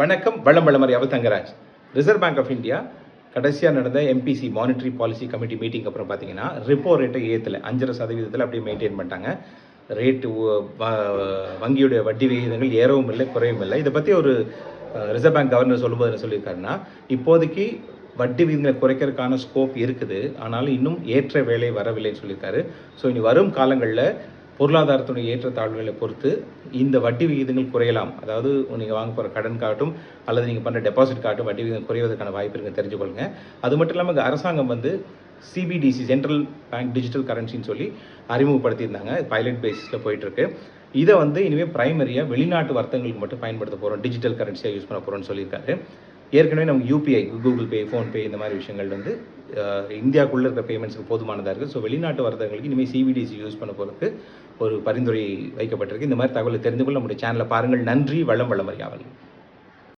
வணக்கம் வளம் வளமறையாவது Thangaraj. Reserve Bank of India கடைசியாக நடந்த MPC monetary policy committee meeting அப்புறம் பார்த்தீங்கன்னா ரிப்போ ரேட்டை ஏற்றலை அஞ்சரை சதவீதத்தில் அப்படியே மெயின்டைன் பண்ணிட்டாங்க. ரேட்டு வங்கியுடைய வட்டி விகிதங்கள் ஏறவும் இல்லை குறையவும் இல்லை. இதை பற்றி ஒரு ரிசர்வ் பேங்க் கவர்னர் சொல்லும்போது என்ன சொல்லியிருக்காருன்னா இப்போதைக்கு வட்டி விகிதங்களை குறைக்கிறதுக்கான ஸ்கோப் இருக்குது. ஆனாலும் இன்னும் ஏற்ற வேலை வரவில்லைன்னு சொல்லியிருக்காரு. ஸோ இனி வரும் காலங்களில் பொருளாதாரத்துடைய ஏற்றத்தாழ்வுகளை பொறுத்து இந்த வட்டி விகிதங்கள் குறையலாம். அதாவது நீங்கள் வாங்க போகிற கடன் காட்டும் அல்லது நீங்கள் பண்ணுற டெபாசிட் காட்டும் வட்டி விகிதம் குறைவதற்கான வாய்ப்பு இருக்குது தெரிஞ்சுக்கொள்ளுங்க. அது மட்டும் இல்லாமல் அரசாங்கம் வந்து சிபிடிசி சென்ட்ரல் பேங்க் டிஜிட்டல் கரன்சின்னு சொல்லி அறிமுகப்படுத்தியிருந்தாங்க. பைலட் பேசிஸில் போயிட்டுருக்கு. இதை வந்து இனிமேல் ப்ரைமரியாக வெளிநாட்டு வர்த்தகங்களுக்கு மட்டும் பயன்படுத்த போகிறோம் டிஜிட்டல் கரன்சியாக யூஸ் பண்ண போகிறோம்னு சொல்லியிருக்காரு. ஏற்கனவே நமக்கு யூபிஐ கூகுள் பே ஃபோன்பே இந்த மாதிரி விஷயங்கள் வந்து இந்தியாவுக்குள்ளே இருக்கிற பேமெண்ட்ஸுக்கு போதுமானதாக இருக்குது ஸோ வெளிநாட்டு வரதங்களுக்கு இனிமேல் சிபிடிசி யூஸ் பண்ண போகிறதுக்கு ஒரு பரிந்துரை வைக்கப்பட்டிருக்கு. இந்த மாதிரி தகவலை தெரிந்து கொள்ள நம்முடைய சேனலை பாருங்கள். நன்றி வளம் வளமறியாவல்.